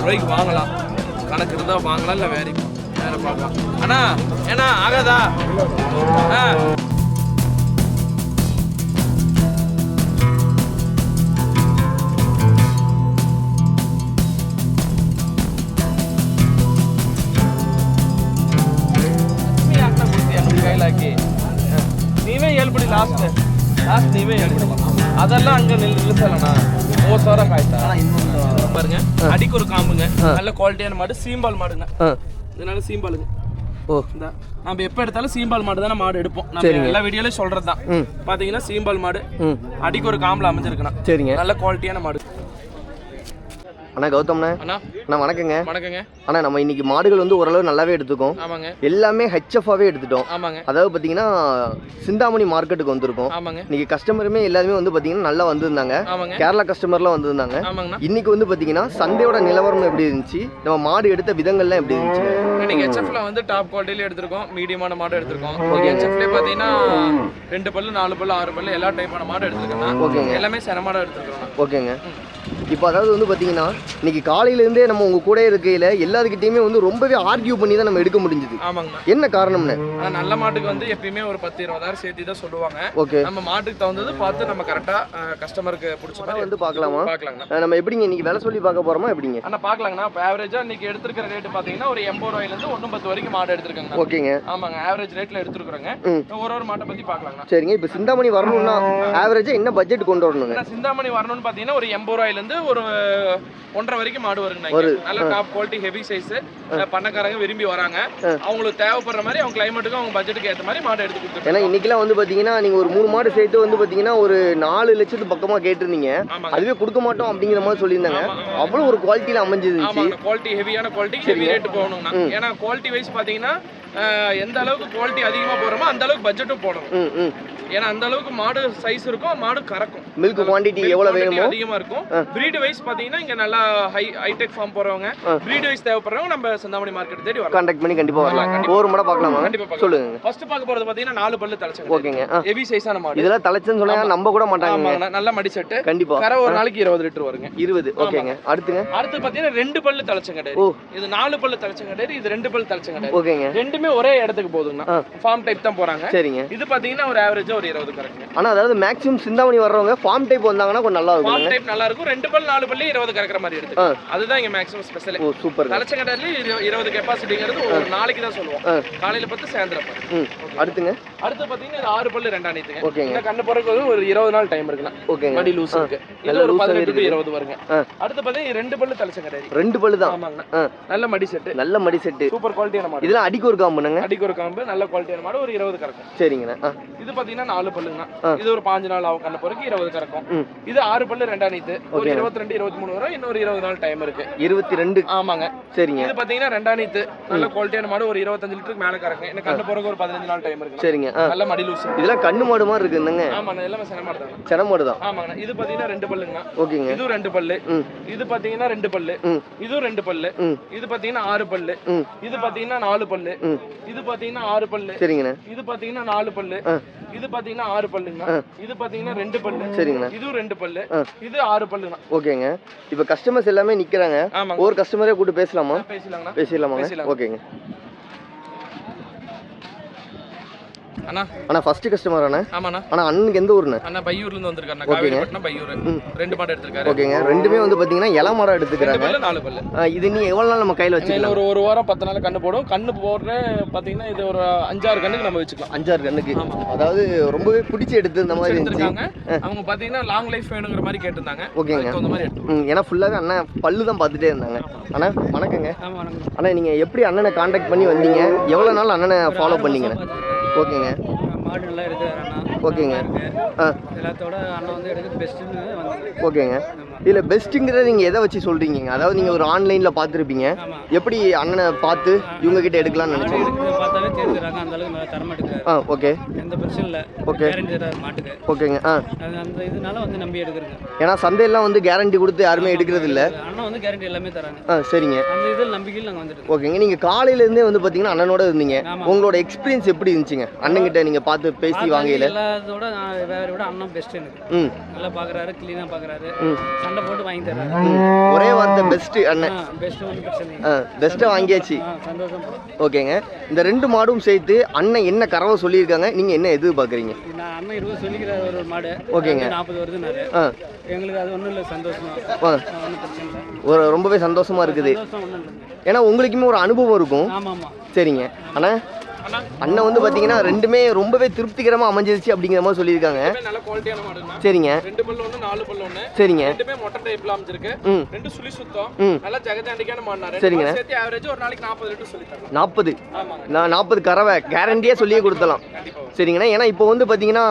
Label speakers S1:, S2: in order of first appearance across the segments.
S1: ரூபாய்க்கு வாங்கலாம். கணக்கு இருந்தால் வாங்கலாம் இல்லை வேறு வேற பார்க்கலாம். அண்ணா ஏண்ணா ஆகாதா? ஆ. நீவே ஏழ்படி லாஸ்ட் லாஸ்ட் நீவே ஏழ்படி அதெல்லாம் அங்க நில் நிலுத்தலண்ணா ಹೇಳ್ಬಿಡಿ ಅದೆಲ್ಲ ಹಂಗೆ ನಿಲ್ ನಿಲ್ಲಿಸಲ್ಲಣ್ಣ ಮೂವತ್ತು ಸಾವಿರ ಆಯ್ತಾ பாருங்க அடிக்கு ஒரு காம்புங்க நல்ல குவாலிட்டியான மாடு சீம்பால் மாடுங்க
S2: ஆ
S1: இதனால சீம்பாலுங்க
S2: ஓ
S1: இந்த நம்ம எப்போ எடுத்தாலும் சீம்பால் மாடு தானே மாடு எடுப்போம் நம்ம எல்லா வீடியோலையும் சொல்றது தான்
S2: ம்
S1: பாத்தீங்கன்னா சீம்பால் மாடு
S2: ம்
S1: அடிக்கு ஒரு காம்பில் அமைஞ்சிருக்குண்ணா
S2: சரிங்க
S1: நல்ல குவாலிட்டியான மாடு
S2: அண்ணா கௌதம்ண்ணே.
S1: அண்ணா.
S2: வணக்கங்க.
S1: வணக்கங்க.
S2: அண்ணா நம்ம இன்னைக்கு மாடுகள் வந்து ஓரளவு நல்லாவே எடுத்துக்கோம்.
S1: ஆமாங்க.
S2: எல்லாமே ஹெச்எஃபாவே எடுத்துட்டோம்.
S1: ஆமாங்க.
S2: அதாவது பார்த்தீங்கன்னா சிந்தாமணி மார்க்கெட்டுக்கு வந்திருக்கோம்.
S1: ஆமாங்க.
S2: இன்னைக்கு கஸ்டமருமே எல்லாருமே வந்து பார்த்தீங்கன்னா நல்லா வந்திருந்தாங்க. கேரளா கஸ்டமர்லாம் வந்திருந்தாங்க. இன்னைக்கு வந்து பார்த்தீங்கன்னா சந்தையோட நிலவரம் எப்படி இருந்துச்சு? நம்ம மாடு எடுத்த விதங்கள்லாம் எப்படி இருந்துச்சு?
S1: இன்னைக்கு ஹெச்எஃப்ல வந்து டாப் குவாலிட்டில எடுத்திருக்கோம். மீடியமான மாடு எடுத்திருக்கோம். இன்னைக்கு ஹெச்எஃப்ல பாத்தீங்கன்னா ரெண்டு பல்லு நாலு பல்லு ஆறு பல்லு எல்லா டைப்பான மாடு எடுத்திருக்கேன்
S2: ஓகேங்க.
S1: எல்லாமே சென மாடு எடுத்திருக்கோம்
S2: ஓகேங்க. இப்போ அதாவது வந்து பார்த்தீங்கன்னா இன்னைக்கு காலையிலேருந்தே நம்ம உங்க கூட இருக்கையில் எல்லாருக்கிட்டையுமே வந்து ரொம்பவே ஆர்கியூ பண்ணி தான் நம்ம எடுக்க முடிஞ்சுது.
S1: ஆமாங்கண்ணா.
S2: என்ன காரணம்னு?
S1: ஆனா நல்ல மாட்டுக்கு வந்து எப்பயுமே ஒரு பத்து இருபதாயிரம் சேர்த்து தான் சொல்லுவாங்க.
S2: ஓகே.
S1: நம்ம மாட்டுக்கு தகுந்தது பார்த்து நம்ம கரெக்டா கஸ்டமருக்கு பிடிச்ச மாதிரி
S2: வந்து பார்க்கலாமா?
S1: பார்க்கலாங்கண்ணா.
S2: நம்ம எப்படிங்க இன்னைக்கு வேலை சொல்லி பார்க்க போறோமா எப்படிங்க?
S1: அண்ணா பார்க்கலாங்கண்ணா. இப்போ ஆவரேஜா இன்னைக்கு எடுத்திருக்கிற ரேட் பாத்தீங்கன்னா ஒரு எண்பது ரூபாயில இருந்து ஒன்று பத்து வரைக்கும் மாடு எடுத்திருக்காங்க
S2: ஓகேங்க.
S1: ஆமாங்க ஆவரேஜ் ரேட்ல எடுத்துருக்குறோங்க. ஒரு ஒரு மாட்டை பத்தி பார்க்கலாங்கண்ணா.
S2: சரிங்க இப்போ சிந்தாமணி வரணும்னா ஆவரேஜாக என்ன பட்ஜெட் கொண்டு வரணுங்க?
S1: சிந்தாமணி வரணும்னு பாத்தீங்கன்னா ஒரு எண்பது ரூபாயில இருந்து ஒரு ஒன்றரை வரைக்கும் மாடு வருங்க நல்ல டாப் குவாலிட்டி ஹெவி சைஸ் பண்ணக்காரங்க விரும்பி வராங்க. அவங்களுக்கு தேவைப்படுற மாதிரி அவங்க கிளைமேட்டுக்கும் அவங்க பட்ஜெட்டுக்கு ஏற்ற மாதிரி மாடு எடுத்து கொடுத்துருக்காங்க
S2: ஏன்னா இன்னைக்கெல்லாம் வந்து பார்த்தீங்கன்னா நீங்கள் ஒரு மூணு மாடு சேர்த்து வந்து பார்த்தீங்கன்னா ஒரு நாலு லட்சத்து பக்கமாக கேட்டிருந்தீங்க. அதுவே கொடுக்க மாட்டோம் அப்படிங்கிற மாதிரி சொல்லியிருந்தாங்க. அவ்வளோ ஒரு குவாலிட்டியில் அமைஞ்சிருந்துச்சு.
S1: குவாலிட்டி ஹெவியான குவாலிட்டி ஹெவி ரேட் போகணும்னா ஏன்னா குவாலிட்டி வைஸ் பாத்தீங்கன்னா எந்த அளவுக்கு குவாலிட்டி அதிகமா போறோமோ அந்த அளவுக்கு பட்ஜெட்டும் போடணும். ஏன்னா அந்த அளவுக்கு மாடு சைஸ் இருக்கும் மாடு கறக்கும்.
S2: மில்க் குவான்டிட்டி எவ்வளோ
S1: quantity
S2: வேணுமோ?
S1: அதிகமா இருக்கும். பிரீடு வைஸ் பாத்தீங்கன்னா இங்க நல்லா ஹை ஹைடெக் ஃபார்ம் போறவங்க. பிரீடு வைஸ் தேவைப்படுறவங்க நம்ம சிந்தாமணி மார்க்கெட் தேடி வரலாம்.
S2: கான்டாக்ட் பண்ணி கண்டிப்பாக வரலாம். ஒரு மாடை பார்க்கலாமா?
S1: கண்டிப்பா பார்க்கலாம்.
S2: சொல்லுங்க.
S1: ஃபர்ஸ்ட் பார்க்க போறது பாத்தீங்கன்னா நாலு பல்லு தலைச்சங்க
S2: ஓகேங்க.
S1: ஹெவி சைஸான மாடு.
S2: இதெல்லாம் தலைச்சுன்னு சொன்னா நம்ப கூட மாட்டாங்க.
S1: நல்ல மடி செட்டு
S2: கண்டிப்பா.
S1: கரை ஒரு நாளைக்கு இருபது லிட்டர் வருங்க.
S2: இருபது. ஓகேங்க. அடுத்துங்க.
S1: அடுத்து பாத்தீங்கன்னா ரெண்டு பல்லு தலைச்சங்க
S2: ஓ.
S1: இது நாலு பல்லு தலைச்சங்க இது ரெண்டு பல்லு தலைச்சங்க
S2: ஓகேங்க.
S1: ரெண்டுமே ஒரே இடத்துக்கு போகுதுங்கண்ணா ஃபார்ம் டைப் தான் போறாங்க.
S2: சரிங்க.
S1: இது பாத்தீங்கன்னா ஒரு ஆவரேஜா ஒரு இருபது கரெக்ட்
S2: ஆனா அதாவது மேக்ஸிமம் சிந்தாமணி வர்றவங்க ஃபார்ம் டைப் வந்தாங்கன்னா கொஞ்சம் நல்லா
S1: ஃபார்ம்
S2: இருக்கும்
S1: டைப் நல்லா இருக்கும். ரெண்டு பல்லு நாலு பல்லு இருபது கறக்கிற மாதிரி எடுத்து. அதுதான் இங்க மேக்ஸிமம் ஸ்பெஷல்
S2: ஓ சூப்பர்
S1: தலைச்சங்கடர்ல இருபது கெப்பாசிட்டிங்கிறது ஒரு நாளைக்கு தான் சொல்லுவோம். காலையில பத்து சாயந்தரம்
S2: அடுத்துங்க.
S1: அடுத்து பாத்தீங்கன்னா இது ஆறு பல்லு ரெண்டாம் நீத்துங்க. இந்த கண்ணு பிறகு ஒரு இருபது நாள் டைம் இருக்குண்ணா.
S2: ஓகேங்க.
S1: மடி லூஸ் இருக்கு. இது ஒரு பதினெட்டு டு. இருபது வருங்க. அடுத்து பாத்தீங்கன்னா ரெண்டு பல்லு தலைச்சங்கடாரி.
S2: ரெண்டு பல்லு தான்.
S1: நல்ல மடி செட்டு
S2: நல்ல மடி செட்டு
S1: சூப்பர் குவாலிட்டியான மாடு.
S2: இதெல்லாம் அடிக்கு ஒரு காம்புனுங்க
S1: அடிக்கு ஒரு காம்பு நல்ல குவாலிட்டியான மாடு. ஒரு இருபது கறக்கும்.
S2: சரிங்கண்ணா.
S1: இது பாத்தீங்கன்னா நாலு பல்லுங்கண்ணா. இது ஒரு பாஞ்சு நாள் ஆகும். கண்ண பிறகு இருபது கறக்கும். இது ஆறு பல்லு ரெண்டாம் நீத்து ஒரு
S2: ஓகேண்ணா.
S1: இருபத்தி ரெண்டு இருபத்தி மூணு வரும் இன்னொரு இருபது நாள் டைம் இருக்கு.
S2: இருபத்தி ரெண்டு
S1: ஆமாங்க.
S2: சரிங்க.
S1: இது பாத்தீங்கன்னா ரெண்டாம் நீத்து. நல்ல குவாலிட்டியான மாடு ஒரு இருபத்தஞ்சு லிட்டருக்கு மேல கறக்கும் எனக்கு கண்ணு பிறகு ஒரு பதினஞ்சு நாள் டைம் இருக்கு.
S2: சரிங்க.
S1: நல்ல மடி லூஸ்
S2: இதெல்லாம் கண்ணு மாடு மாதிரி இருக்குதுங்க
S1: ஆமாண்ணா எல்லாமே சின மாடு தாங்க.
S2: சென மாடு தான்.
S1: ஆமாங்கண்ணா இது பாத்தீங்கன்னா ரெண்டு பல்லுங்கண்ணா.
S2: ஓகேங்க.
S1: இதுவும் ரெண்டு பல்லு. இது பாத்தீங்கன்னா ரெண்டு பல்லு. இதுவும் ரெண்டு பல்லு. இது பாத்தீங்கன்னா ஆறு பல்லு. இது பாத்தீங்கன்னா நாலு பல்லு. இது பாத்தீங்கன்னா ஆறு பல்லு.
S2: சரிங்கண்ணா.
S1: இது பாத்தீங்கன்னா நாலு பல்லு. இது பாத்தீங்கன்னா ஆறு பல்லுங்க இது பாத்தீங்கன்னா ரெண்டு பல்லு.
S2: சரிங்கண்ணா.
S1: இதுவும் ரெண்டு பல்லு. இது ஆறு பல்லுங்க
S2: ஓகேங்க. இப்போ கஸ்டமர்ஸ் எல்லாமே நிற்கிறாங்க ஒரு கஸ்டமரே கூட்டு பேசலாமா? பேசிடலாமாங்க?
S1: பேசலாம்.
S2: ஓகேங்க.
S1: அண்ணா.
S2: அண்ணா ஃபர்ஸ்ட் கஸ்டமர் அண்ணா.
S1: ஆமாண்ணா.
S2: அண்ணா அண்ணனுக்கு எந்த ஊருண்ணே?
S1: அண்ணா பையூர்ல இருந்து வந்திருக்காரு காவேரிப்பட்டினம் பையூர். ரெண்டு மாடு எடுத்திருக்காரு.
S2: ஓகேங்க. ரெண்டுமே வந்து பார்த்தீங்கன்னா இலை மரம்
S1: ரெண்டு
S2: எடுத்துக்கிறாங்க
S1: நாலு பல்லு.
S2: இது நீ எவ்வளோ நாள் நம்ம கையில் வச்சுக்கலாம்?
S1: ஒரு ஒரு வாரம் பத்து நாள் கண்ணு போடும். கண்ணு போடுற பாத்தீங்கன்னா இது ஒரு அஞ்சாறு கண்ணுக்கு நம்ம வச்சுக்கலாம்.
S2: அஞ்சாறு கண்ணுக்கு. அதாவது ரொம்பவே பிடிச்சி எடுத்து இந்த மாதிரி இருந்துச்சு.
S1: அவங்க பாத்தீங்கன்னா லாங் லைஃப் வேணுங்கிற மாதிரி கேட்டிருந்தாங்க.
S2: ஓகேங்க.
S1: தகுந்த மாதிரி எடுத்து
S2: ஏன்னா ஃபுல்லாகவே அண்ணன் பல்லு தான் பார்த்துட்டே இருந்தாங்க. அண்ணா வணக்கங்க. அண்ணா நீங்கள் எப்படி அண்ணனை காண்டாக்ட் பண்ணி வந்தீங்க? எவ்வளோ நாள் அண்ணனை ஃபாலோ பண்ணீங்கண்ணே? ஓகேங்க.
S3: மாடு நல்லா எடுக்கிறாரு அண்ணா
S2: ஓகேங்க. ஆ.
S3: எல்லாத்தோட அண்ணன் வந்து எடுக்க பெஸ்ட்டுன்னு
S2: ஓகேங்க. இதில் பெஸ்ட்டுங்கிறத நீங்கள் எதை வச்சு சொல்கிறீங்க அதாவது நீங்கள் ஒரு ஆன்லைனில் பார்த்துருப்பீங்க. எப்படி அண்ணனை பார்த்து இவங்க கிட்ட எடுக்கலாம்னு
S3: எடுக்கிறாரு.
S2: ஆ ஓகே
S3: எந்த பிரச்சனையும் இல்லை. மாட்டுக்கு.
S2: ஓகேங்க ஆ.
S3: அந்த இதனால வந்து நம்பி எடுக்கிறேங்க.
S2: ஏன்னா சந்தையெல்லாம் வந்து கேரண்டி கொடுத்து யாருமே எடுக்கிறது இல்லை.
S3: அண்ணன் வந்து கேரண்டி எல்லாமே தராங்க.
S2: ஆ சரிங்க.
S3: அந்த இதில் நம்பிக்கையில் நாங்கள் வந்துட்டு
S2: ஓகேங்க நீங்கள் காலையிலேருந்தே வந்து பார்த்தீங்கன்னா அண்ணனோட இருந்தீங்க. உங்களோட எக்ஸ்பீரியன்ஸ் எப்படி இருந்துச்சுங்க? அண்ணன்கிட்ட நீங்கள் பார்த்து பேசி வாங்கையில்.
S3: எல்லா எல்லாத்தோட வேற விட அண்ணன் பெஸ்ட் எனக்கு.
S2: ம்.
S3: நல்லா பார்க்குறாரு க்ளீனாக பார்க்குறாரு
S2: ம்.
S3: சண்டை போட்டு வாங்கி தர்றாரு.
S2: ஒரே வார்த்தை பெஸ்ட்டு அண்ணன்
S3: பெஸ்ட் ஒன்றும் பிரச்சனை
S2: பெஸ்ட்டாக வாங்கியாச்சு.
S3: சந்தோஷம்.
S2: ஓகேங்க. இந்த ரெண்டு மாடும் சேர்த்து அண்ணன் என்ன கறவை சொல்லியிருக்காங்க? நீங்கள் என்ன எதிர்பார்க்குறீங்க?
S3: நான் அண்ணன் இருபது சொல்லிக்கிறாரு ஒரு மாடு.
S2: ஓகேங்க.
S3: நாற்பது வருதுனாரு எங்களுக்கு அது ஒன்றும் இல்லை சந்தோஷம்.
S2: ஆ.
S3: ஒன்றும் பிரச்சனை இல்லை.
S2: ஒரு ரொம்பவே சந்தோஷமா இருக்குது. ஏன்னா உங்களுக்குமே ஒரு அனுபவம் இருக்கும். சரிங்க. அண்ணா அண்ணன் வந்து பார்த்தீங்கன்னா ரெண்டுமே ரொம்பவே திருப்திகரமாக அமைஞ்சிருச்சு அப்படிங்கிற மாதிரி சொல்லியிருக்காங்க.
S1: நல்ல குவாலிட்டியான மாடுங்கண்ணா
S2: சரிங்க.
S1: ரெண்டு பல்லு ஒன்று நாலு பல்லு ஒன்று
S2: சரிங்க.
S1: ரெண்டுமே மொட்டை டைப்ல அமைஞ்சிருக்கு.
S2: ம்.
S1: ரெண்டு சுழி சுத்தம். நல்லா ஜெகஜாண்டிக்கான. மாடு சேர்த்து ஆவரேஜ் ஒரு நாளைக்கு நாற்பது லிட்டர் சொல்லி
S2: நாற்பது. நான் நாற்பது கறவை கேரண்டியாக சொல்லியே கொடுத்தலாம் சரிங்கண்ணா. ஏன்னா இப்போ வந்து பார்த்தீங்கன்னா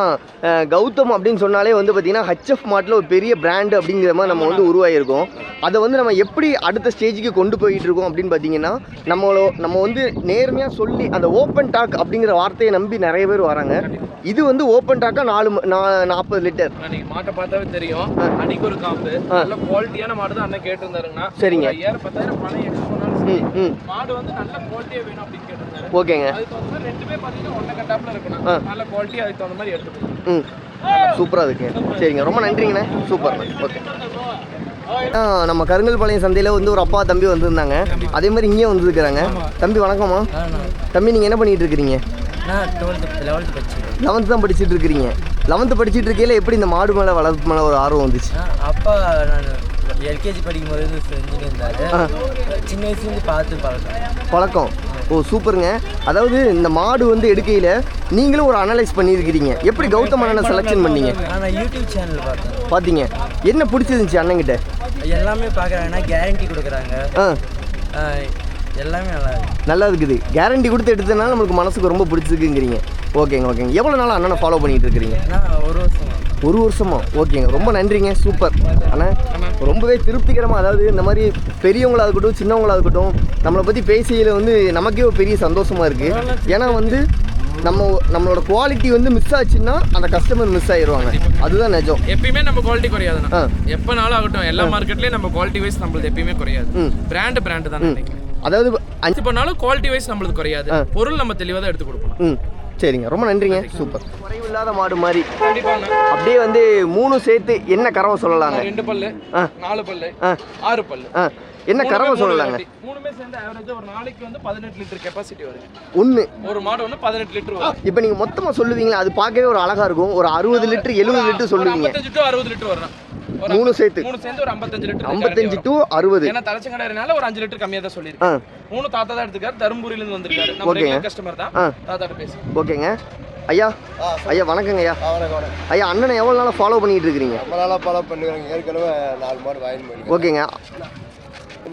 S2: கௌதம் அப்படின்னு சொன்னாலே வந்து பார்த்தீங்கன்னா ஹச்எஃப் மாட்டில் ஒரு பெரிய பிராண்டு அப்படிங்கிற மாதிரி நம்ம வந்து உருவாகிருக்கோம் அதை வந்து நம்ம எப்படி அடுத்த ஸ்டேஜுக்கு கொண்டு போயிட்டு இருக்கோம் அப்படின்னு பார்த்தீங்கன்னா நம்மளோ நம்ம வந்து நேர்மையாக சொல்லி அந்த ஓப்பன் டாக் அப்படிங்கிற வார்த்தையை நம்பி நிறைய பேர் வராங்க. இது வந்து ஓப்பன் டாக்காக நாலு நாற்பது லிட்டர்
S1: நீங்க மாட்டை பார்த்தாவே தெரியும். அன்னைக்கு ஒரு காம்பு. நல்ல குவாலிட்டியான மாடு தான் அண்ணன் கேட்டிருந்தாருங்கண்ணா.
S2: சரிங்க.
S1: ஐயாயிரம் பத்தாயிரம் பணம்
S2: ம்
S1: மாடு வந்து நல்ல குவாலிட்டியா வேணும் அப்படின்னு கேட்டிருந்தாரு.
S2: ஓகேங்க.
S1: அதுக்கு மாதிரி ரெண்டுமே பாத்தீங்கன்னா ஒன்ன கட்டாப்ல இருக்கணும். நல்ல குவாலிட்டி அதுக்கு தகுந்த மாதிரி எடுத்துக்கணும்.
S2: ம். சூப்பராக இருக்குங்க சரிங்க. ரொம்ப நன்றிங்கண்ணே. சூப்பர். ஓகே. நம்ம கருங்கல்பாளையம் சந்தையில் வந்து ஒரு அப்பா தம்பி வந்திருந்தாங்க. அதே மாதிரி இங்கேயும் வந்துருக்குறாங்க. தம்பி வணக்கம்மா. தம்பி நீங்கள் என்ன பண்ணிட்டு இருக்கிறீங்க? லெவன்த்து தான் படிச்சுட்டு இருக்கிறீங்க. லெவன்த்து படிச்சுட்டு இருக்கையில எப்படி இந்த மாடு மேலே வளர்ப்பு மேலே ஒரு ஆர்வம் வந்துச்சு?
S4: அப்பா நான் எல்கேஜி செஞ்சுட்டு இருந்தார். சின்ன வயசுலேருந்து பார்த்து பழக்கம்.
S2: பழக்கம். ஓ சூப்பருங்க. அதாவது இந்த மாடு வந்து எடுக்கையில் நீங்களும் ஒரு அனலைஸ் பண்ணியிருக்கிறீங்க. எப்படி கௌதம் அண்ணனை செலெக்ஷன் பண்ணீங்க?
S4: நான் யூடியூப் சேனல் பார்த்தேன்.
S2: பார்த்தீங்க. என்ன பிடிச்சிருந்துச்சி அண்ணன்கிட்ட?
S4: எல்லாமே பார்க்குறாங்கன்னா கேரண்டி கொடுக்குறாங்க.
S2: ஆ.
S4: எல்லாமே நல்லா இருக்கு.
S2: நல்லா இருக்குது. கேரண்டி கொடுத்து எடுத்ததுனால நம்மளுக்கு மனசுக்கு ரொம்ப பிடிச்சிருக்குங்கிறீங்க. ஓகேங்க ஓகேங்க எவ்வளோ நாள் அண்ணனை ஃபாலோ பண்ணிட்டு இருக்கிறீங்க?
S4: நான் ஒரு வருஷம்.
S2: ஒரு வருஷமா? ஓகேங்க ரொம்ப நன்றிங்க. சூப்பர் அண்ணா ரொம்பவே திருப்திகரமாக அதாவது இந்த மாதிரி பெரியவங்களா இருக்கட்டும் சின்னவங்களா இருக்கட்டும் நம்மளை பற்றி பேசியில் வந்து நமக்கே ஒரு பெரிய சந்தோஷமா இருக்குது ஏன்னா வந்து நம்ம நம்மளோட குவாலிட்டி வந்து மிஸ் ஆச்சுன்னா அந்த கஸ்டமர் மிஸ் ஆயிடுவாங்க அதுதான் நிஜம்.
S1: எப்பயுமே நம்ம குவாலிட்டி குறையாதுண்ணா எப்பனாலும் ஆகட்டும் எல்லா மார்க்கெட்லயும் நம்ம குவாலிட்டி வைஸ் நம்மளுது எப்பயுமே குறையாது. பிராண்ட் பிராண்ட் தான்
S2: அதாவது
S1: அஞ்சு பண்ணாலும் குவாலிட்டி வைஸ் நம்மளுது குறையாது. பொருள் நம்ம தெளிவாக தான் எடுத்து கொடுக்கணும்.
S2: சரிங்க. ரொம்ப நன்றிங்க. சூப்பர். குறைவில்லாத மாடு மாதிரி. அப்படியே வந்து மூணு சேர்த்து என்ன கறவை சொல்லலாங்க?
S1: ரெண்டு பல்லு. நாலு பல்லு ஆறு பல்லு.
S2: என்ன கறவை சொல்லலாங்க.
S1: மூணுமே சேர்ந்து ஆவரேஜ் ஒரு நாளைக்கு வந்து பதினெட்டு லிட்டர் கெப்பாசிட்டி வருது
S2: ஒன்று
S1: ஒரு மாடு வந்து பதினெட்டு லிட்டர் வரும்.
S2: இப்போ நீங்கள் மொத்தமாக சொல்லுவீங்களா? அது பார்க்கவே ஒரு அழகா இருக்கும். ஒரு அறுபது லிட்டர் எழுபது லிட்டர்
S1: ஒரு
S2: சொல்லுவீங்க.
S1: ஐம்பத்தஞ்சு டு அறுபது லிட்டர் வரும்.
S2: மூணு சேர்த்து.
S1: மூணு சேர்ந்து ஒரு ஐம்பத்தஞ்சு லிட்டர்
S2: ஐம்பத்தஞ்சு டு அறுபது.
S1: ஏன்னா தலைச்சங்கடைனால ஒரு அஞ்சு லிட்டர் கம்மியா தான்
S2: ஆ.
S1: சொல்லியிருக்கேன் மூணு தாத்தா தான் எடுத்துக்காரு தருமபுரியில இருந்து வந்திருக்காரு. நம்ம கஸ்டமர் தான்.
S2: ஆ.
S1: தாத்தாட்ட பேசி
S2: ஓகேங்க ஐயா ஐயா வணக்கங்க ஐயா. ஐயா அண்ணனை எவ்வளோ நாளாக ஃபாலோ பண்ணிட்டு இருக்கிறீங்க?
S5: ரொம்ப நாளாக ஃபாலோ பண்ணுறாங்க ஏற்கனவே நாலு மாடு வாங்கி பண்ணி
S2: ஓகேங்க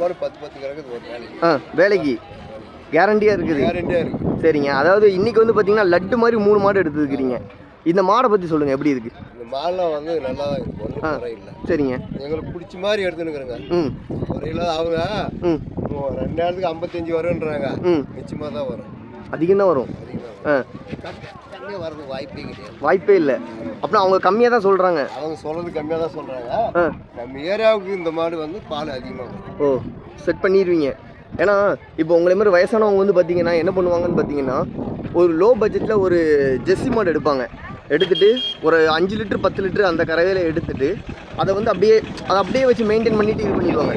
S5: மாடு பத்து பத்து கிடக்குது ஒரு வேலைக்கு.
S2: ஆ வேலைக்கு. கேரண்டியாக இருக்குது.
S5: கேரண்டியாக இருக்குது.
S2: சரிங்க. அதாவது இன்னைக்கு வந்து பார்த்தீங்கன்னா லட்டு மாதிரி மூணு மாடு எடுத்துருக்கிறீங்க இந்த மாடை பற்றி சொல்லுங்கள் எப்படி இருக்குது
S5: இந்த மாடெலாம் வந்து நல்லா தான் இருக்குது ஒன்றும் இல்லை.
S2: சரிங்க.
S5: எங்களுக்கு பிடிச்ச மாதிரி எடுத்துனுக்குறேங்க
S2: ம்.
S5: ஒரு இல்லாத அவங்க
S2: ம்
S5: இப்போ ரெண்டு நேரத்துக்கு ஐம்பத்தஞ்சு வரும்ன்றாங்க.
S2: ம்.
S5: நிச்சயமாக தான் வரும்.
S2: அதிகம் தான் வரும்.
S5: வாய்ப்பே கிடையாது.
S2: வாய்ப்பே இல்லை. அப்புறம் அவங்க கம்மியாக தான் சொல்கிறாங்க
S5: அவங்க சொல்கிறது கம்மியாக தான் சொல்கிறாங்க நம்ம ஏரியாவுக்கு இந்த மாடு வந்து பால் அதிகமாக
S2: ஓ செட் பண்ணிடுவீங்க ஏன்னா இப்போ உங்களை மாதிரி வயசானவங்க வந்து பார்த்தீங்கன்னா என்ன பண்ணுவாங்கன்னு பார்த்தீங்கன்னா ஒரு லோ பட்ஜெட்டில் ஒரு ஜெர்சி மாடு எடுப்பாங்க. எடுத்துட்டு ஒரு அஞ்சு லிட்டர் பத்து லிட்டர் அந்த கறவையில் எடுத்துட்டு அதை வந்து அப்படியே அதை அப்படியே வச்சு மெயின்டைன் பண்ணிட்டு இது பண்ணிடுவாங்க.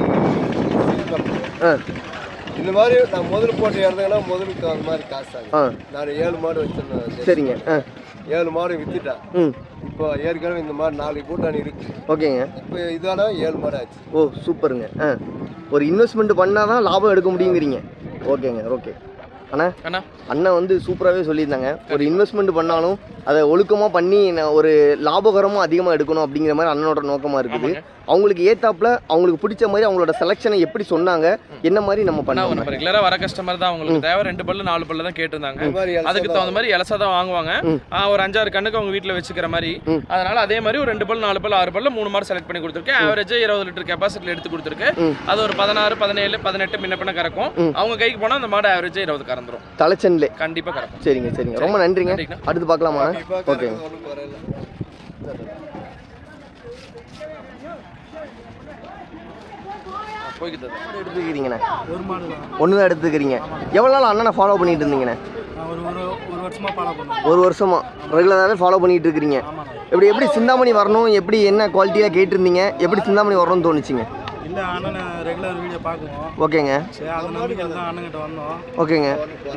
S5: இந்த மாதிரி நான் முதல் போட்டு இறந்தேன்னா முதலுக்கு அந்த மாதிரி காசு
S2: ஆ.
S5: நான் ஏழு மாடு வச்சிருந்தேன்.
S2: சரிங்க. ஆ.
S5: ஏழு மாடு வித்துட்டேன்.
S2: ம்.
S5: இப்போ ஏற்கனவே இந்த மாதிரி நாலு கூட்டாணி இருக்கு.
S2: ஓகேங்க.
S5: இப்போ இதால ஏழு மாடு ஆச்சு.
S2: ஓ சூப்பருங்க. ஆ. ஒரு இன்வெஸ்ட்மெண்ட் பண்ணால் தான் லாபம் எடுக்க முடியுங்கிறீங்க. ஓகேங்க ஓகே. அண்ணா
S1: அண்ணா.
S2: அண்ணன் வந்து சூப்பராகவே சொல்லியிருந்தாங்க. ஒரு இன்வெஸ்ட்மெண்ட் பண்ணாலும் அதை ஒழுக்கமாக பண்ணி நான் ஒரு லாபகரமாக அதிகமாக எடுக்கணும் அப்படிங்கிற மாதிரி அண்ணனோட நோக்கமாக இருக்குது. அவங்களுக்கு ஏத்தாப்புல அவங்களுக்கு பிடிச்ச மாதிரி அவங்களோட செலெக்ஷனை எப்படி சொன்னாங்க என்ன மாதிரி நம்ம
S1: அண்ணா
S2: பண்ணலாம்
S1: நம்ம ரெகுலரா வர கஸ்டமர் தான் அவங்களுக்கு தேவை. ரெண்டு பல்லு நாலு பல்லு தான் கேட்டிருந்தாங்க.
S5: மாதிரி
S1: அதுக்கு தகுந்த மாதிரி இலசா தான் வாங்குவாங்க. ஒரு அஞ்சாறு கண்ணுக்கு அவங்க வீட்டில் வச்சுக்கிற மாதிரி. அதனால அதே மாதிரி ஒரு ரெண்டு பல்லு நாலு பல்லு ஆறு பல்லு மூணு மாடு செலக்ட் பண்ணி கொடுத்துருக்கேன். ஆவரேஜ் இருபது லிட்டர் கெப்பாசிட்டியில் எடுத்து கொடுத்துருக்கு
S2: ம்.
S1: அது ஒரு பதினாறு பதினேழு பதினெட்டு முன்ன பின்ன கறக்கும். அவங்க கைக்கு போனால் அந்த மாடு ஆவரேஜ் இருபது கறந்துரும்
S2: தலைச்சன்லே.
S1: கண்டிப்பா கறக்கும்
S2: சரிங்க சரிங்க. ரொம்ப நன்றிங்க. அடுத்து பார்க்கலாமா? ஓகேங்க எடுத்துக்கிறீங்கண்ணே. ஒன்று தான் எடுத்துக்கிறீங்க. எவ்வளோ நாள் அண்ணனை ஃபாலோ பண்ணிட்டு இருந்தீங்கண்ணே?
S3: நான் ஒரு ஒரு ஒரு வருஷமாக ஃபாலோ பண்ணுவேன்.
S2: ஒரு வருஷமா. ரெகுலராகவே ஃபாலோ பண்ணிட்டு இருக்கிறீங்க. எப்படி எப்படி சிந்தாமணி வரணும்? எப்படி என்ன குவாலிட்டியாக கேட்டிருந்தீங்க? எப்படி சிந்தாமணி வரணும்னு தோணுச்சிங்க?
S3: இல்லை அண்ணனை ரெகுலர் வீடியோ பார்க்குவோம்.
S2: ஓகேங்க.
S3: சரி அது நம்பிக்கையில் தான் அண்ணன்கிட்ட வந்தோம்.
S2: ஓகேங்க.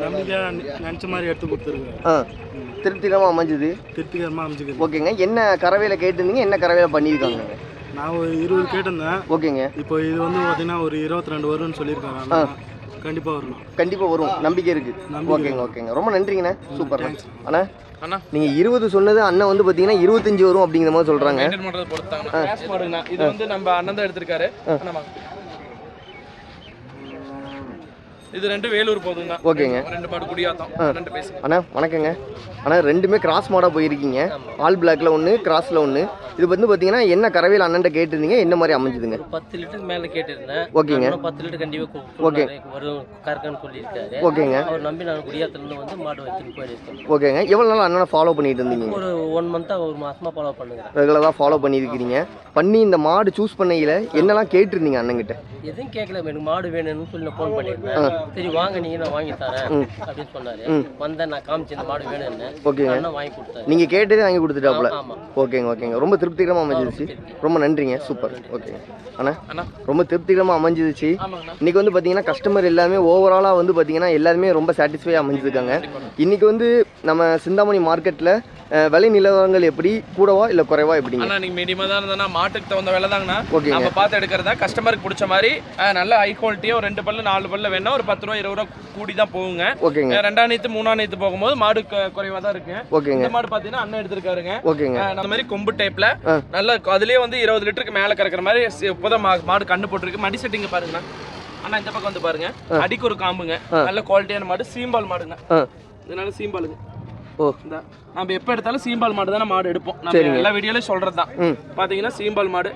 S3: நம்பிக்கையாக நினச்ச மாதிரி எடுத்து கொடுத்துருக்குறேன்
S2: திருப்திகரமாக அமைஞ்சுது?
S3: திருப்திகரமாக அமைச்சுக்குது
S2: ஓகேங்க. என்ன கறவையில் கேட்டிருந்தீங்க? என்ன கறவையில் பண்ணியிருக்காங்க?
S3: நான் ஒரு இருபது கேட்டிருந்தேன்.
S2: ஓகேங்க.
S3: இப்போ இது வந்து பார்த்தீங்கன்னா ஒரு இருபத்தி ரெண்டு வரும்னு சொல்லியிருக்காங்க கண்டிப்பாக வரணும்.
S2: கண்டிப்பாக வரும். நம்பிக்கை இருக்கு. ஓகேங்க ஓகேங்க ரொம்ப நன்றிங்கண்ணே. சூப்பர் அண்ணா
S1: அண்ணா.
S2: நீங்கள் இருபது சொன்னது அண்ணன் வந்து பார்த்தீங்கன்னா இருபத்தஞ்சு வரும் அப்படிங்கிற மாதிரி சொல்கிறாங்க
S1: மாடுங்கண்ணா. இது வந்து நம்ம அண்ணன் தான் எடுத்திருக்காரு அண்ணா வாங்க. இது ரெண்டு வேலூர் போகுதுங்கண்ணா
S2: ஓகேங்க.
S1: ரெண்டு மாடு குடியாத்தம். ரெண்டு பேசுங்க.
S2: அண்ணா வணக்கங்க. அண்ணா ரெண்டுமே கிராஸ் மாடாக போயிருக்கீங்க. ஆல் பிளாக்ல ஒன்று கிராஸில் ஒன்று இது வந்து பார்த்தீங்கன்னா என்ன கறவையில் அண்ணன்ட்ட கேட்டிருந்தீங்க? என்ன மாதிரி அமைஞ்சுதுங்க?
S6: ஒரு பத்து லிட்டருக்கு மேல கேட்டிருந்தேன்.
S2: ஓகேங்க.
S6: பத்து லிட்டர் கண்டிப்பா
S2: ஓகே.
S6: வரும் கறக்கன்னு சொல்லியிருக்காரு.
S2: ஓகேங்க.
S6: அவர் நம்பி நான் குடியாத்திலிருந்து வந்து மாடு வச்சுட்டு போயிருக்கேன்
S2: ஓகேங்க. எவ்வளோ நாள் அண்ணனை ஃபாலோ பண்ணிட்டு இருந்தீங்க?
S6: ஒரு ஒன் மந்த்தா ஒரு மாசமா ஃபாலோ பண்ணுங்கிறேன்
S2: ரெகுலராக ஃபாலோ பண்ணியிருக்கிறீங்க பண்ணி இந்த மாடு சூஸ் பண்ணையில் என்னெல்லாம் கேட்டிருந்தீங்க அண்ணன்கிட்ட?
S6: எதுவும் கேட்கல எனக்கு மாடு வேணும்னு சொல்லி நான் ஃபோன் பண்ணியிருந்தேன். சரி வாங்க நீங்க நான் வாங்கி தரேன் அப்படின்னு சொன்னாரு. வந்தேன் நான் காமிச்சு இந்த மாடு வேணும்னு.
S2: ஓகேங்க.
S6: அண்ணன் வாங்கி கொடுத்தாரு
S2: நீங்கள் கேட்டதே வாங்கி கொடுத்துட்டாப்புல.
S6: ஆமா
S2: ஓகேங்க ஓகேங்க. ரொம்ப திருப்திகரமாக அமைஞ்சிருச்சு. ரொம்ப நன்றிங்க. சூப்பர். ஓகேங்க. அண்ணா
S1: அண்ணா.
S2: ரொம்ப திருப்திகரமாக அமைஞ்சிருச்சு. இன்னைக்கு வந்து பார்த்தீங்கன்னா கஸ்டமர் எல்லாமே ஓவராலாக வந்து பார்த்தீங்கன்னா எல்லாருமே ரொம்ப சாட்டிஸ்ஃபை அமைஞ்சிருக்காங்க. இன்னைக்கு வந்து நம்ம சிந்தாமணி மார்க்கெட்டில் விலை நிலவரங்கள் எப்படி? கூடவா இல்லை குறைவா எப்படிங்க?
S1: அண்ணா நீங்க மீடியமா தான் இருந்தனா மாட்டுக்கு தகுந்த விலை தாங்கண்ணா.
S2: ஓகேங்க.
S1: நம்ம பார்த்து எடுக்கிறதா கஸ்டமருக்கு பிடிச்ச மாதிரி நல்ல ஹை குவாலிட்டியா ஒரு ரெண்டு பல்லு நாலு பல்லு வேணா ஒரு பத்து ரூபா இருபது ரூபா கூடி தான் போகுங்க.
S2: ஓகேங்க.
S1: ரெண்டாம் நீத்து மூணாம் நீத்து போகும்போது மாடு கு- குறைவா தான் இருக்கு.
S2: ஓகேங்க.
S1: இந்த மாடு பாத்தீங்கன்னா அண்ணன் எடுத்திருக்காருங்க.
S2: ஓகேங்க.
S1: அந்த மாதிரி கொம்பு டைப்ல. நல்ல அதுலயே வந்து இருபது லிட்டருக்கு மேல கறக்குற மாதிரி இப்போதான் மாடு கண்ணு போட்டிருக்கு. மடி செட்டிங்க பாருங்கண்ணா. அண்ணா இந்த பக்கம் வந்து பாருங்க. அடிக்கு ஒரு காம்புங்க. நல்ல குவாலிட்டியான மாடு சீம்பால் மாடுங்க. இதனால சீம்பாலுங்க.
S2: ஓ.
S1: நம்ம எப்ப எடுத்தாலும் சீம்பால் மாடு தானே மாடு எடுப்போம். நம்ம. எல்லா வீடியோலயும் சொல்றது தான்
S2: ம்.
S1: பாத்தீங்கன்னா சீம்பால் மாடு.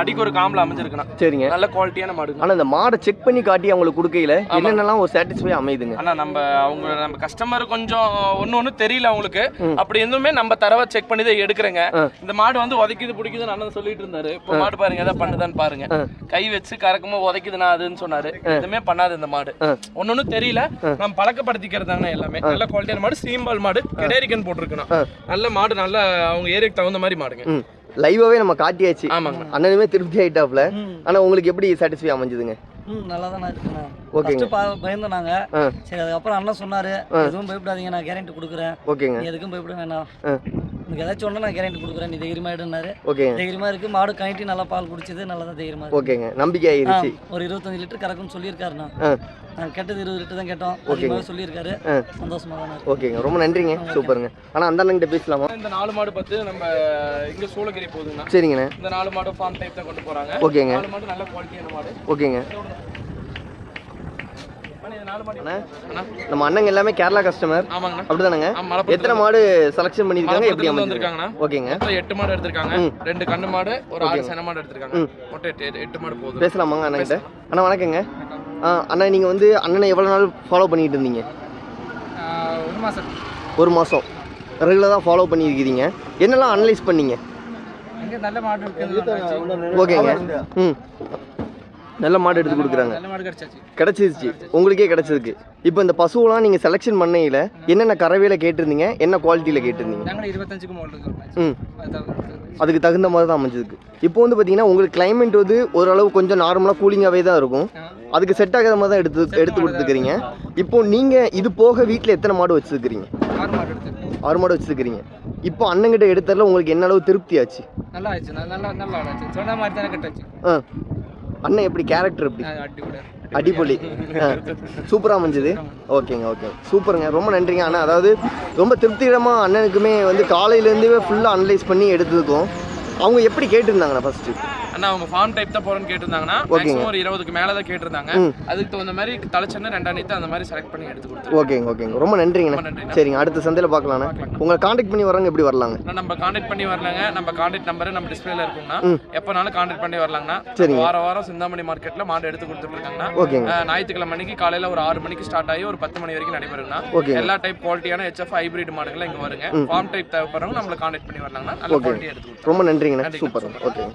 S1: அடிக்கு ஒரு காம்புல அமைஞ்சிருக்கணும்
S2: சரிங்க.
S1: நல்ல குவாலிட்டியான மாடுங்க
S2: ஆனால் இந்த மாடை செக் பண்ணி காட்டி அவங்களுக்கு கொடுக்கையில என்னென்னலாம் ஒரு சாட்டிஸ்ஃபை அமையுதுங்க?
S1: ஆனா நம்ம அவங்க நம்ம கஸ்டமர் கொஞ்சம் ஒண்ணு ஒண்ணு தெரியல அவங்களுக்கு. அப்படி எதுவுமே நம்ம தரவா செக் பண்ணி தான் எடுக்கிறேங்க. இந்த மாடு வந்து உதைக்குது பிடிக்குதுன்னு அண்ணன் சொல்லிட்டு இருந்தாரு. இப்போ மாடு பாருங்க எதாவது பண்ணுதான்னு பாருங்க. கை வச்சு கறக்குமோ உதைக்குதுன்னா அதுன்னு சொன்னாரு. எதுவுமே பண்ணாது இந்த மாடு. ஒன்னொன்னு தெரியல. நம்ம பழக்கப்படுத்திக்கிறதாங்க எல்லாமே. நல்ல குவாலிட்டியான மாடு சீம்பால் மாடு கிடேரிக்கன் போட்டிருக்கணும் நல்ல மாடு நல்ல அவங்க ஏரியாக்கு தகுந்த மாதிரி மாடுங்க.
S2: ம் லைவாகவே நம்ம காட்டியாச்சு.
S1: ஆமாங்க.
S2: அண்ணனுமே திருப்தி ஆயிட்டாப்ல ஆனால் உங்களுக்கு எப்படி சாட்டிஸ்ஃபை அமைஞ்சுதுங்க?
S7: ம் நல்லா தானே இருக்குண்ணா.
S2: ஓகேங்க.
S7: ஃபஸ்ட்டு பா பயந்தோம் நாங்கள்
S2: ஆ.
S7: சரி அதுக்கப்புறம் அண்ணன் சொன்னார் எதுவும் பயப்படாதீங்க நான் கேரண்டி கொடுக்குறேன்.
S2: ஓகேங்க
S7: நீ எதுக்கும் பயப்பட வேணாம். உனக்கு ஏதாச்சும் ஒன்று நான் கேரண்டி கொடுக்குறேன் நீ தைரியமாக எடுனாரு
S2: ஓகேங்க
S7: தைரியமாக இருக்குது மாடு கணிட்டி நல்லா பால் குடிச்சது நல்லா தான் இருக்கு.
S2: ஓகேங்க நம்பிக்கை ஆயிருச்சு.
S7: ஒரு இருபத்தஞ்சு லிட்டர் கறக்கும்னு சொல்லியிருக்காருண்ணா. நாங்கள் கேட்டது இருபது லிட்டர் தான் கேட்டோம். அதிகமாக சொல்லியிருக்காரு. சந்தோஷமாக தானே இருக்கு.
S2: ஓகேங்க ரொம்ப நன்றிங்க. சூப்பருங்க. ஆனால் அந்த அண்ணன்கிட்ட பேசலாமா?
S1: இந்த நாலு மாடு பார்த்து நம்ம இங்க சூளகிரி போகுதுங்கண்ணா
S2: சரிங்கண்ணே.
S1: இந்த நாலு மாடு ஃபார்ம் டைப் தான் கொண்டு போறாங்க.
S2: ஓகேங்க
S1: நாலு மாடு நல்ல குவாலிட்டியான மாடு.
S2: ஓகேங்க நம்ம அண்ணங்க எல்லாமே கேரளா கஸ்டமர் அப்படிதானங்க? எத்தனை மாடு செலக்ஷன் பண்ணியிருக்காங்க? எப்படி
S1: வந்திருக்காங்கண்ணா.
S2: ஓகேங்க.
S1: எட்டு மாடு எடுத்திருக்காங்க.
S2: ம்.
S1: ரெண்டு கண்ணு மாடு ஒரு ஆறு சென மாடு எடுத்திருக்காங்க. மொத்தம் எட்டு மாடு போகுது
S2: பேசலாமாங்க அண்ணன்கிட்ட அண்ணா வணக்கங்க. ஆ அண்ணா நீங்கள் வந்து அண்ணனை எவ்வளோ நாள் ஃபாலோ பண்ணிட்டு இருந்தீங்க?
S3: ஒரு மாதம்
S2: ஒரு மாதம் ரெகுலராக ஃபாலோ பண்ணியிருக்கிறீங்க என்னெல்லாம் அனலைஸ் பண்ணீங்க?
S3: அங்கே நல்ல மாடு இருக்குது
S2: ஓகேங்க. ம். நல்ல மாடு எடுத்து கொடுக்குறாங்க. கிடச்சிருச்சு. உங்களுக்கே கிடச்சிருக்கு. இப்போ இந்த பசுவெலாம் நீங்கள் செலெக்ஷன் பண்ணையில் என்னென்ன கறவையில் கேட்டிருந்தீங்க? என்ன குவாலிட்டியில் கேட்டிருந்தீங்க? ம். அதுக்கு தகுந்த மாதிரி தான் அமைஞ்சதுக்கு இப்போ வந்து பார்த்தீங்கன்னா உங்களுக்கு கிளைமேட் வந்து ஓரளவு கொஞ்சம் நார்மலாக கூலிங்காகவே தான் இருக்கும். அதுக்கு செட் ஆகாத மாதிரி தான் எடுத்து எடுத்து கொடுத்துக்கிறீங்க இப்போ நீங்கள் இது போக வீட்டில் எத்தனை மாடு வச்சுருக்கிறீங்க?
S3: ஆறு மாடு
S2: வச்சுருக்கிறீங்க. இப்போ அண்ணங்கிட்ட எடுத்ததில் உங்களுக்கு என்ன அளவு திருப்தி ஆச்சு
S3: நல்லா ஆச்சு நல்லா நல்லா சொன்ன மாதிரி தானே கட்டாச்சு.
S2: ஆ. அண்ணன் எப்படி கேரக்டர் எப்படி? அடிப்பொலி சூப்பராக அமைஞ்சது. ஓகேங்க ஓகே. சூப்பருங்க. ரொம்ப நன்றிங்க அண்ணா. அதாவது ரொம்ப திருப்திகரமாக அண்ணனுக்குமே வந்து காலையிலேருந்தே ஃபுல்லாக அனலைஸ் பண்ணி எடுத்ததுக்கும் அவங்க எப்படி கேட்டிருந்தாங்கண்ணா ஃபஸ்ட்டு
S1: அண்ணா அவங்க ஃபார்ம் டைப் தான் போறோம்னு கேட்டிருந்தாங்கன்னா. மேக்ஸிமம் ஒரு இருபதுக்கு மேல தான் கேட்டிருந்தாங்க. அதுக்கு தகுந்த மாதிரி தலைச்சன்னு ரெண்டாம் நீத்து அந்த மாதிரி செலக்ட் பண்ணி எடுத்து கொடுத்துருக்கோம்
S2: ஓகேங்க ஓகேங்க ரொம்ப
S1: நன்றிண்ணா.
S2: சரிங்க அடுத்த சந்தையில் பார்க்கலாண்ணா உங்களை காண்டாக்ட் பண்ணி வரவங்க எப்படி வரலாங்க?
S1: நம்ம காண்டாக்ட் பண்ணி வரலாங்க. நம்ம காண்டாக்ட் நம்பர் நம்ம டிஸ்பிளேல இருக்குங்கண்ணா. எப்போனாலும் காண்டாக்ட் பண்ணி வரலாங்கண்ணா.
S2: சரிங்க.
S1: வாரம் வாரம் சிந்தாமணி மார்க்கெட்ல மாடு எடுத்து கொடுத்துட்டு இருக்காங்கண்ணா
S2: ஓகேங்க
S1: ஞாயிற்றுக்கிழமை மணிக்கு காலையில ஒரு ஆறு மணிக்கு ஸ்டார்ட் ஆகி ஒரு பத்து மணி வரைக்கும் நடைபெறுங்கண்ணா. எல்லா டைப் குவாலிட்டியான ஹெச்எஃப் ஹைபிரிட் மாடுகள் இங்க வருங்க. ஃபார்ம் டைப் தேவைப்படுறவங்க நம்மளை காண்டாக்ட் பண்ணி வரலாங்கண்ணா. நல்ல
S2: ஓகே
S1: குவாலிட்டி எடுத்து கொடுத்துருவோம்
S2: ரொம்ப
S1: நன்றிங்க.
S2: சூப்பர். ஓகேங்க.